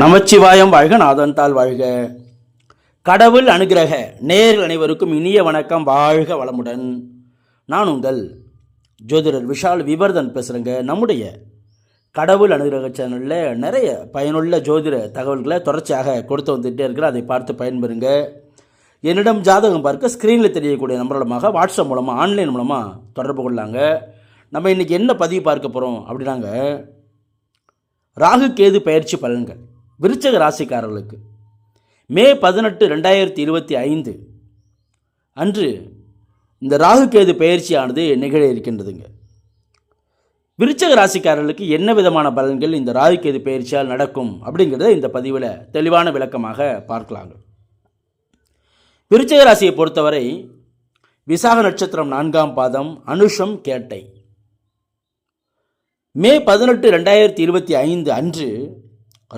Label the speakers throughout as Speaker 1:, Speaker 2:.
Speaker 1: நமச்சிவாயம் வாழ்க நாதன்தாள் வாழ்க. கடவுள் அனுகிரக நேர் அனைவருக்கும் இனிய வணக்கம் வாழ்க வளமுடன். நான் உங்கள் ஜோதிடர் விஷால் விவர்தன் பேசுகிறேங்க நம்முடைய கடவுள் அனுகிரக சேனலில் நிறைய பயனுள்ள ஜோதிட தகவல்களை தொடர்ச்சியாக கொடுத்து வந்துகிட்டே இருக்கிறேன். அதை பார்த்து பயன்பெறுங்க. என்னிடம் ஜாதகம் பார்க்க ஸ்க்ரீனில் தெரியக்கூடிய நம்பர் வாட்ஸ்அப் மூலமாக ஆன்லைன் மூலமாக தொடர்பு கொள்ளாங்க நம்ம இன்றைக்கி என்ன பதிவு பார்க்க போகிறோம் அப்படின்னாங்க ராகு கேது பயிற்சி பலன்கள். விருச்சக ராசிக்காரர்களுக்கு. மே பதினெட்டு ரெண்டாயிரத்தி இருபத்தி ஐந்து. அன்று இந்த ராகுகேது பயிற்சியானது நிகழ இருக்கின்றதுங்க. விருச்சக ராசிக்காரர்களுக்கு என்ன விதமான பலன்கள் இந்த ராகு கேது பயிற்சியால் நடக்கும் அப்படிங்கிறத இந்த பதிவில் தெளிவான விளக்கமாக பார்க்கலாங்க. விருச்சக ராசியை பொறுத்தவரை விசாக நட்சத்திரம் நான்காம் பாதம் அனுஷம் கேட்டை. மே பதினெட்டு ரெண்டாயிரத்தி இருபத்தி ஐந்து அன்று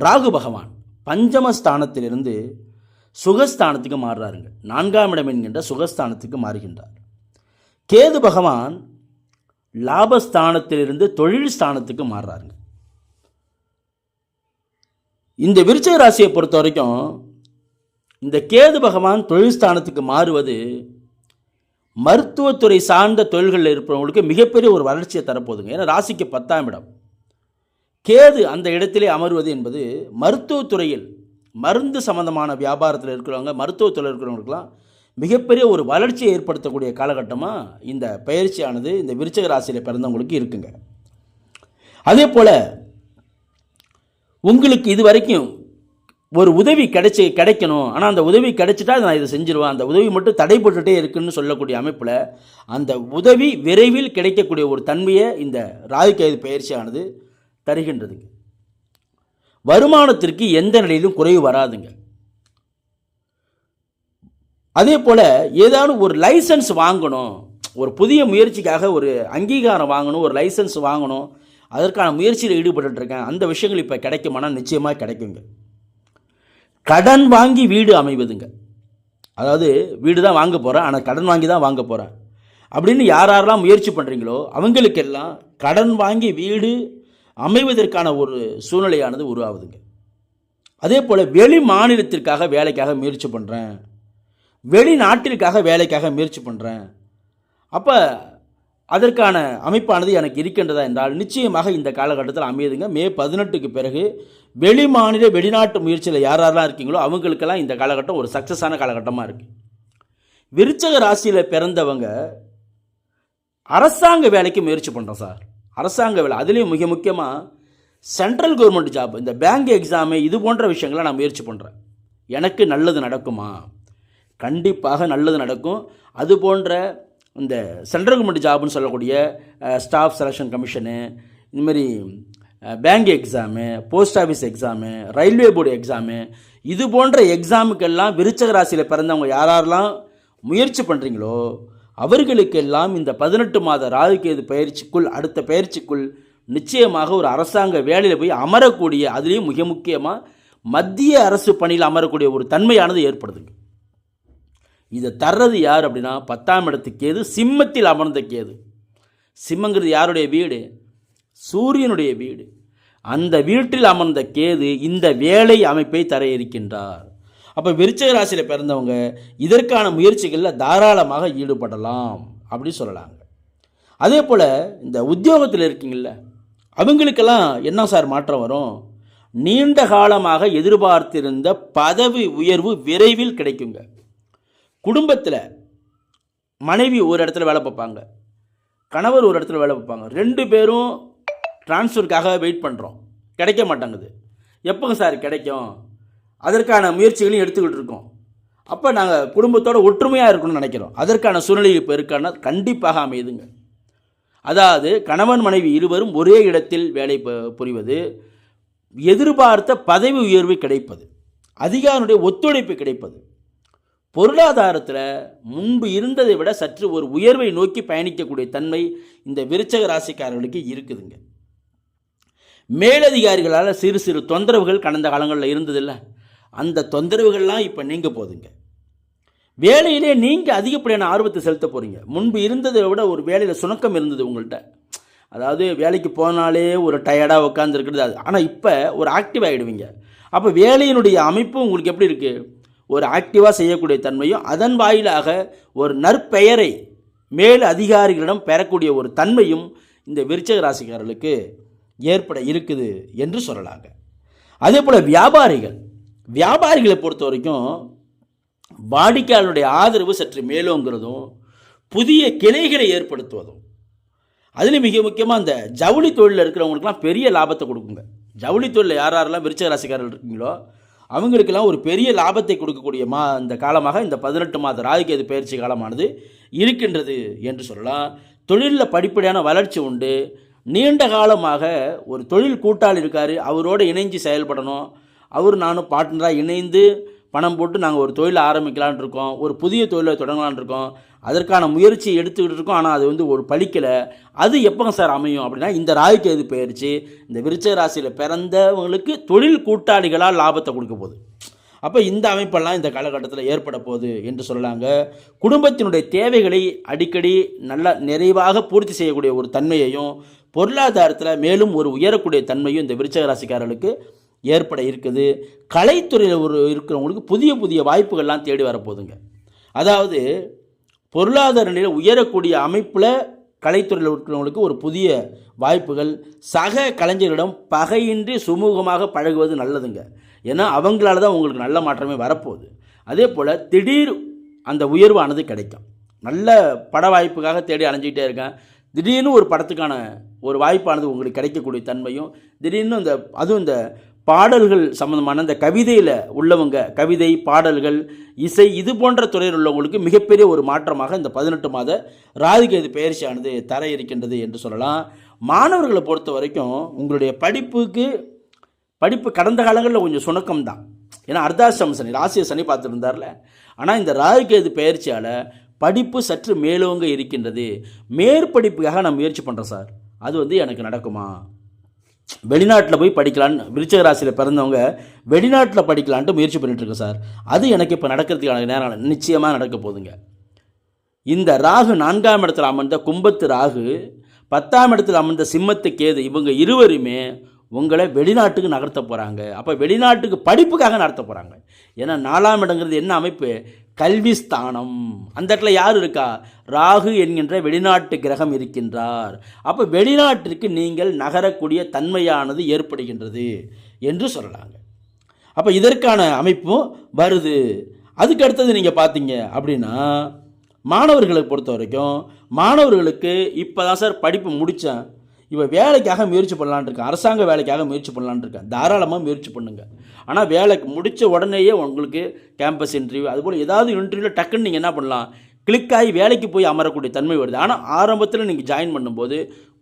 Speaker 1: ராகு பகவான் பஞ்சமஸ்தானத்திலிருந்து சுகஸ்தானத்துக்கு மாறுறாருங்க. நான்காம் இடம் என்கின்ற சுகஸ்தானத்துக்கு மாறுகின்றார். கேது பகவான் லாபஸ்தானத்திலிருந்து தொழில் ஸ்தானத்துக்கு மாறுறாருங்க. இந்த விருச்சிக ராசியை பொறுத்த வரைக்கும் இந்த கேது பகவான் தொழில் ஸ்தானத்துக்கு மாறுவது மருத்துவத்துறை சார்ந்த தொழில்களில் இருப்பவங்களுக்கு மிகப்பெரிய ஒரு வளர்ச்சியை தரப்போகுதுங்க. ஏன்னா ராசிக்கு பத்தாம் இடம். கேது அந்த இடத்திலே அமர்வது என்பது மருத்துவத்துறையில் மருந்து சம்பந்தமான வியாபாரத்தில் இருக்கிறவங்க மருத்துவத்துறையில் இருக்கிறவங்களுக்கெல்லாம் மிகப்பெரிய ஒரு வளர்ச்சியை ஏற்படுத்தக்கூடிய காலகட்டமாக இந்த பயிற்சியானது இந்த விருச்சக ராசியில் பிறந்தவங்களுக்கு இருக்குங்க. அதே போல் உங்களுக்கு இது வரைக்கும் ஒரு உதவி கிடைச்சி கிடைக்கணும். ஆனால் அந்த உதவி கிடைச்சிட்டா நான் இதை செஞ்சிருவேன். அந்த உதவி மட்டும் தடைப்பட்டுட்டே இருக்குன்னு சொல்லக்கூடிய அமைப்பில் அந்த உதவி விரைவில் கிடைக்கக்கூடிய ஒரு தன்மையை இந்த ராகுகேது பயிற்சியானது தருகின்றதுங்க. வருமானத்திற்கு எந்த நிலையிலும் குறைவு வராதுங்க. அதே போல் ஏதாவது ஒரு லைசன்ஸ் வாங்கணும் ஒரு புதிய முயற்சிக்காக ஒரு அங்கீகாரம் வாங்கணும் ஒரு லைசன்ஸ் வாங்கணும் அதற்கான முயற்சியில் ஈடுபட்டுருக்கேன் அந்த விஷயங்கள் இப்போ கிடைக்குமானா நிச்சயமாக கிடைக்குங்க. கடன் வாங்கி வீடு அமைவதுங்க. அதாவது வீடு தான் வாங்க போகிறேன் ஆனால் கடன் வாங்கி தான் வாங்க போகிறேன் அப்படின்னு யார் யாரெல்லாம் முயற்சி பண்ணுறீங்களோ அவங்களுக்கெல்லாம் கடன் வாங்கி வீடு அமைவதற்கான ஒரு சூழ்நிலையானது உருவாகுதுங்க. அதே போல் வெளி மாநிலத்திற்காக வேலைக்காக முயற்சி பண்ணுறேன் வெளிநாட்டிற்காக வேலைக்காக முயற்சி பண்ணுறேன் அப்போ அதற்கான அமைப்பானது எனக்கு இருக்கின்றதா என்றால் நிச்சயமாக இந்த காலகட்டத்தில் அமையுதுங்க. மே பதினெட்டுக்கு பிறகு வெளி மாநில வெளிநாட்டு முயற்சியில் யார் யாரெல்லாம் இருக்கீங்களோ அவங்களுக்கெல்லாம் இந்த காலகட்டம் ஒரு சக்ஸஸான காலகட்டமாக இருக்குது விருச்சக ராசியில் பிறந்தவங்க அரசாங்க வேலைக்கு முயற்சி பண்ணுறோம் சார். அரசாங்க வேலை அதுலேயும் மிக முக்கியமாக சென்ட்ரல் கவர்மெண்ட் ஜாப் இந்த பேங்க் எக்ஸாமு இது போன்ற விஷயங்களை நான் முயற்சி பண்ணுறேன் எனக்கு நல்லது நடக்குமா? கண்டிப்பாக நல்லது நடக்கும். அது போன்ற இந்த சென்ட்ரல் கவர்மெண்ட் ஜாப்னு சொல்லக்கூடிய ஸ்டாஃப் செலெக்ஷன் கமிஷனு இந்தமாரி bank exam post office exam railway board exam இது போன்ற எக்ஸாமுக்கெல்லாம் விருச்சக ராசியில் பிறந்தவங்க யார் யாரெல்லாம் முயற்சி பண்ணுறீங்களோ அவர்களுக்கெல்லாம் இந்த பதினெட்டு மாத ராகுகேது பயிற்சிக்குள் அடுத்த பயிற்சிக்குள் நிச்சயமாக ஒரு அரசாங்க வேலையில் போய் அமரக்கூடிய அதுலேயும் மிக முக்கியமாக மத்திய அரசு பணியில் அமரக்கூடிய ஒரு தன்மையானது ஏற்படுதுங்க. இதை தர்றது யார் அப்படின்னா பத்தாம் இடத்து கேது சிம்மத்தில் அமர்ந்த கேது. சிம்மங்கிறது யாருடைய வீடு? சூரியனுடைய வீடு. அந்த வீட்டில் அமர்ந்த கேது இந்த வேலை அமைப்பை தர இருக்கின்றார். அப்போ விருச்சக ராசியில் பிறந்தவங்க இதற்கான முயற்சிகளில் தாராளமாக ஈடுபடலாம் அப்படி சொல்லலாங்க. அதே போல் இந்த உத்தியோகத்தில் இருக்கீங்கள அவங்களுக்கெல்லாம் என்ன சார் மாற்றம் வரும்? நீண்ட காலமாக எதிர்பார்த்திருந்த பதவி உயர்வு விரைவில் கிடைக்குங்க. குடும்பத்தில் மனைவி ஒரு இடத்துல வேலை பார்ப்பாங்க கணவர் ஒரு இடத்துல வேலை பார்ப்பாங்க. ரெண்டு பேரும் ட்ரான்ஸ்ஃபருக்காக வெயிட் பண்ணுறோம் கிடைக்க மாட்டேங்குது. எப்போங்க சார் கிடைக்கும்? அதற்கான முயற்சிகளையும் எடுத்துக்கிட்டு இருக்கோம். அப்போ நாங்கள் குடும்பத்தோட ஒற்றுமையாக இருக்கணும்னு நினைக்கிறோம். அதற்கான சூழ்நிலை இப்போ இருக்கான்னா கண்டிப்பாக அமையுதுங்க. அதாவது கணவன் மனைவி இருவரும் ஒரே இடத்தில் வேலை புரிவது எதிர்பார்த்த பதவி உயர்வு கிடைப்பது அதிகாரியுடைய ஒத்துழைப்பு கிடைப்பது. பொருளாதாரத்தில் முன்பு இருந்ததை விட சற்று ஒரு உயர்வை நோக்கி பயணிக்கக்கூடிய தன்மை இந்த விருச்சக ராசிக்காரர்களுக்கு இருக்குதுங்க. மேலதிகாரிகளால் சிறு சிறு தொந்தரவுகள் கடந்த காலங்களில் இருந்ததில்ல. அந்த தொந்தரவுகள்லாம் இப்போ நீங்க போகுதுங்க வேலையிலே நீங்கள் அதிகப்படியான ஆர்வத்தை செலுத்த போகிறீங்க முன்பு இருந்ததை விட ஒரு வேலையில் சுணக்கம் இருந்தது உங்கள்கிட்ட அதாவது வேலைக்கு போனாலே ஒரு டயர்டாக உட்காந்துருக்கிறது அது. ஆனால் இப்போ ஒரு ஆக்டிவ் ஆகிடுவீங்க அப்போ வேலையினுடைய அமைப்பு உங்களுக்கு எப்படி இருக்குது ஒரு ஆக்டிவாக செய்யக்கூடிய தன்மையும் அதன் வாயிலாக ஒரு நற்பெயரை மேல் அதிகாரிகளிடம் பெறக்கூடிய ஒரு தன்மையும் இந்த விருச்சக ராசிக்காரர்களுக்கு ஏற்பட இருக்குது என்று சொல்லலாங்க. அதே போல் வியாபாரிகள். வியாபாரிகளை பொறுத்த வரைக்கும் வாடிக்கையாளருடைய ஆதரவு சற்று மேலோங்கிறதும் புதிய கிளைகளை ஏற்படுத்துவதும் அதுலேயும் மிக முக்கியமாக அந்த ஜவுளி தொழிலில் இருக்கிறவங்களுக்குலாம் பெரிய லாபத்தை கொடுக்குங்க. ஜவுளி தொழிலில் யார் யாரெல்லாம் விருச்ச ராசிக்காரர்கள் இருக்கீங்களோ அவங்களுக்கெல்லாம் ஒரு பெரிய லாபத்தை கொடுக்கக்கூடிய மா இந்த காலமாக இந்த பதினெட்டு மாத ராகுகேது பயிற்சி காலமானது இருக்கின்றது என்று சொல்லலாம். தொழிலில் படிப்படியான வளர்ச்சி உண்டு. நீண்ட காலமாக ஒரு தொழில் கூட்டாளி இருக்கார் அவரோடு இணைஞ்சு செயல்படணும். அவர் நானும் பார்ட்னராக இணைந்து பணம் போட்டு நாங்கள் ஒரு தொழிலை ஆரம்பிக்கலான் இருக்கோம். ஒரு புதிய தொழிலை தொடங்கலான் இருக்கோம். அதற்கான முயற்சி எடுத்துக்கிட்டு இருக்கோம். ஆனால் அது வந்து ஒரு பழிக்கலை. அது எப்போ சார் அமையும் அப்படின்னா இந்த ராகுகேது பயிற்சி இந்த விருச்ச ராசியில் பிறந்தவங்களுக்கு தொழில் கூட்டாளிகளால் லாபத்தை கொடுக்க போகுது. அப்போ இந்த அமைப்பெல்லாம் இந்த காலகட்டத்தில் ஏற்பட போகுது என்று சொல்லலாங்க. குடும்பத்தினுடைய தேவைகளை அடிக்கடி நல்ல நிறைவாக பூர்த்தி செய்யக்கூடிய ஒரு தன்மையையும் பொருளாதாரத்தில் மேலும் ஒரு உயரக்கூடிய தன்மையும் இந்த விருச்சக ராசிக்காரர்களுக்கு ஏற்பட இருக்குது. கலைத்துறையில் ஒரு இருக்கிறவங்களுக்கு புதிய புதிய வாய்ப்புகள்லாம் தேடி வரப்போகுதுங்க அதாவது பொருளாதார நிலையில் உயரக்கூடிய அமைப்பில் கலைத்துறையில் இருக்கிறவங்களுக்கு ஒரு புதிய வாய்ப்புகள் சக கலைஞர்களிடம் பகையின்றி சுமூகமாக பழகுவது நல்லதுங்க. ஏன்னா அவங்களால தான் உங்களுக்கு நல்ல மாற்றமே வரப்போகுது. அதே போல் திடீர் அந்த உயர்வானது கிடைக்கும். நல்ல பட வாய்ப்புக்காக தேடி அலைஞ்சிக்கிட்டே இருக்கேன். திடீர்னு ஒரு படத்துக்கான ஒரு வாய்ப்பானது உங்களுக்கு கிடைக்கக்கூடிய தன்மையும் திடீர்னு இந்த அதுவும் இந்த பாடல்கள் சம்மந்தமான இந்த கவிதையில் உள்ளவங்க கவிதை பாடல்கள் இசை இது போன்ற துறையில் உள்ளவங்களுக்கு மிகப்பெரிய ஒரு மாற்றமாக இந்த பதினெட்டு மாத ராதிகேது பயிற்சியானது தர இருக்கின்றது என்று சொல்லலாம். மாணவர்களை பொறுத்த வரைக்கும் உங்களுடைய படிப்புக்கு படிப்பு கடந்த காலங்களில் கொஞ்சம் சுணக்கம் தான். ஏன்னா அர்த்தாசிரம சனி ராசிய சனி பார்த்துருந்தார்ல. ஆனால் இந்த ராகுகேது பயிற்சியால் படிப்பு சற்று மேலோங்க இருக்கின்றது. மேற்படிப்புக்காக நான் முயற்சி பண்ணுறேன் சார். அது வந்து எனக்கு நடக்குமா? வெளிநாட்டில் போய் படிக்கலான்னு விருச்சக ராசியில் பிறந்தவங்க வெளிநாட்டில் படிக்கலான்ட்டு முயற்சி பண்ணிட்டு சார். அது எனக்கு இப்போ நடக்கிறதுக்கான நேரம் நிச்சயமாக நடக்க போகுதுங்க. இந்த ராகு நான்காம் இடத்துல அமர்ந்த கும்பத்து ராகு பத்தாம் இடத்துல அமர்ந்த சிம்மத்து கேது இவங்க இருவருமே உங்களை வெளிநாட்டுக்கு நகர்த்த போகிறாங்க அப்போ வெளிநாட்டுக்கு படிப்புக்காக நடத்த போகிறாங்க ஏன்னா நாலாம் இடங்கிறது என்ன அமைப்பு? கல்வி ஸ்தானம். அந்த இடத்துல யார் இருக்கா? ராகு என்கின்ற வெளிநாட்டு கிரகம் இருக்கின்றார். அப்போ வெளிநாட்டிற்கு நீங்கள் நகரக்கூடிய தன்மையானது ஏற்படுகின்றது என்று சொல்லலாங்க. அப்போ இதற்கான அமைப்பும் வருது. அதுக்கு அடுத்தது நீங்கள் பார்த்தீங்க அப்படின்னா மாணவர்களை பொறுத்த வரைக்கும் மாணவர்களுக்கு இப்போ தான் சார் படிப்பு முடித்தேன் இவன் வேலைக்காக முயற்சி பண்ணலான் இருக்கேன் அரசாங்க வேலைக்காக முயற்சி பண்ணலான்னு இருக்கேன் தாராளமாக முயற்சி பண்ணுங்க. ஆனால் வேலைக்கு முடித்த உடனேயே உங்களுக்கு கேம்பஸ் இன்டர்வியூ அதுபோல் ஏதாவது இன்டர்வியூவில் டக்குன்னு நீங்கள் என்ன பண்ணலாம்? கிளிக் ஆகி வேலைக்கு போய் அமரக்கூடிய தன்மை வருது. ஆனால் ஆரம்பத்தில் நீங்கள் ஜாயின் பண்ணும்போது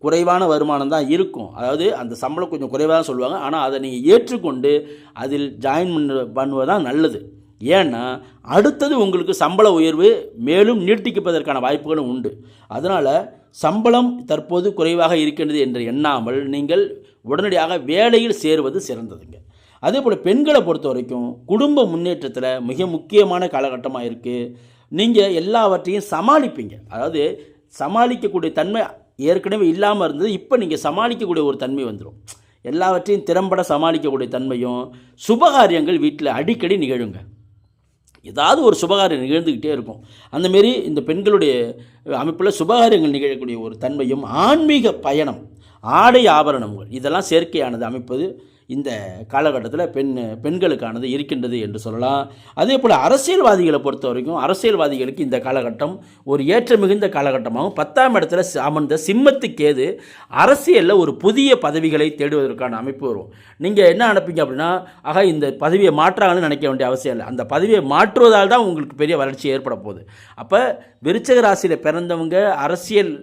Speaker 1: குறைவான வருமானம் தான் இருக்கும். அதாவது அந்த சம்பளம் கொஞ்சம் குறைவாக தான் சொல்லுவாங்க. ஆனால் அதை நீங்கள் ஏற்றுக்கொண்டு அதில் ஜாயின் பண்ண பண்ணுவது தான் நல்லது. ஏன்னா அடுத்தது உங்களுக்கு சம்பள உயர்வு மேலும் நீட்டிக்கப்பதற்கான வாய்ப்புகளும் உண்டு. அதனால் சம்பளம் தற்போது குறைவாக இருக்கின்றது என்று எண்ணாமல் நீங்கள் உடனடியாக வேலையில் சேருவது சிறந்ததுங்க. அதே போல் பெண்களை பொறுத்த வரைக்கும் குடும்ப முன்னேற்றத்தில் மிக முக்கியமான காலகட்டமாக இருக்குது நீங்கள் எல்லாவற்றையும் சமாளிப்பீங்க. அதாவது சமாளிக்கக்கூடிய தன்மை ஏற்கனவே இல்லாமல் இருந்தது. இப்போ நீங்கள் சமாளிக்கக்கூடிய ஒரு தன்மை வந்துடும் எல்லாவற்றையும் திறம்பட சமாளிக்கக்கூடிய தன்மையும் சுபகாரியங்கள் வீட்டில் அடிக்கடி நிகழுங்க. ஏதாவது ஒரு சுபகாரியம் நிகழ்ந்துக்கிட்டே இருக்கும். அந்தமாரி இந்த பெண்களுடைய அமைப்பில் சுபகாரியங்கள் நிகழக்கூடிய ஒரு தன்மையும் ஆன்மீக பயணம் ஆடை ஆபரணங்கள் இதெல்லாம் செயற்கையானது அமைப்பது இந்த காலகட்டத்தில் பெண் பெண்களுக்கானது இருக்கின்றது என்று சொல்லலாம். அதே போல் அரசியல்வாதிகளை பொறுத்த வரைக்கும் அரசியல்வாதிகளுக்கு இந்த காலகட்டம் ஒரு ஏற்ற மிகுந்த காலகட்டமாகவும் பத்தாம் இடத்துல அமர்ந்த சிம்மத்துக்கேது அரசியலில் ஒரு புதிய பதவிகளை தேடுவதற்கான அமைப்பு வரும். நீங்கள் என்ன அனுப்பிங்க அப்படின்னா ஆக இந்த பதவியை மாற்றாங்கன்னு நினைக்க வேண்டிய அவசியம் இல்லை. அந்த பதவியை மாற்றுவதால் தான் உங்களுக்கு பெரிய வளர்ச்சி ஏற்பட போகுது. அப்போ விருச்சக ராசியில் பிறந்தவங்க அரசியல்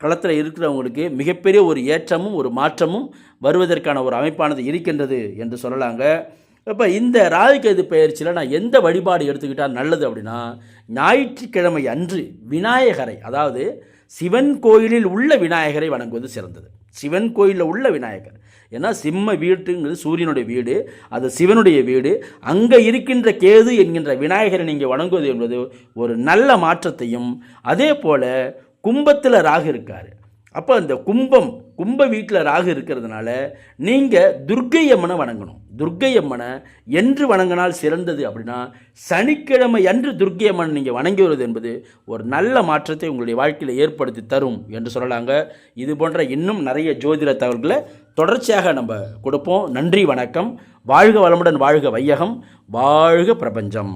Speaker 1: களத்தில் இருக்கிறவங்களுக்கு மிகப்பெரிய ஒரு ஏற்றமும் ஒரு மாற்றமும் வருவதற்கான ஒரு அமைப்பானது இருக்கின்றது என்று சொல்லலாங்க. இப்போ இந்த ராகுகேது பயிற்சியில் நான் எந்த வழிபாடு எடுத்துக்கிட்டால் நல்லது அப்படின்னா ஞாயிற்றுக்கிழமை அன்று விநாயகரை அதாவது சிவன் கோயிலில் உள்ள விநாயகரை வணங்குவது சிறந்தது. சிவன் கோயிலில் உள்ள விநாயகர். ஏன்னா சிம்ம வீட்டுங்கிறது சூரியனுடைய வீடு அது சிவனுடைய வீடு. அங்கே இருக்கின்ற கேது என்கின்ற விநாயகரை நீங்கள் வணங்குவது என்பது ஒரு நல்ல மாற்றத்தையும் அதே போல் கும்பத்தில் ராகு இருக்கார். அப்போ அந்த கும்பம் கும்ப வீட்டில் ராகு இருக்கிறதுனால நீங்கள் துர்க்கை அம்மனை வணங்கணும். துர்க்கை அம்மனை என்று வணங்கினால் சிறந்தது அப்படின்னா சனிக்கிழமை அன்று துர்க்கை அம்மன் நீங்கள் வணங்கி வருவது என்பது ஒரு நல்ல மாற்றத்தை உங்களுடைய வாழ்க்கையில் ஏற்படுத்தி தரும் என்று சொல்லலாங்க. இது போன்ற இன்னும் நிறைய ஜோதிட தகவல்களை தொடர்ச்சியாக நம்ம கொடுப்போம். நன்றி வணக்கம். வாழ்க வளமுடன் வாழ்க வையகம். வாழ்க பிரபஞ்சம்.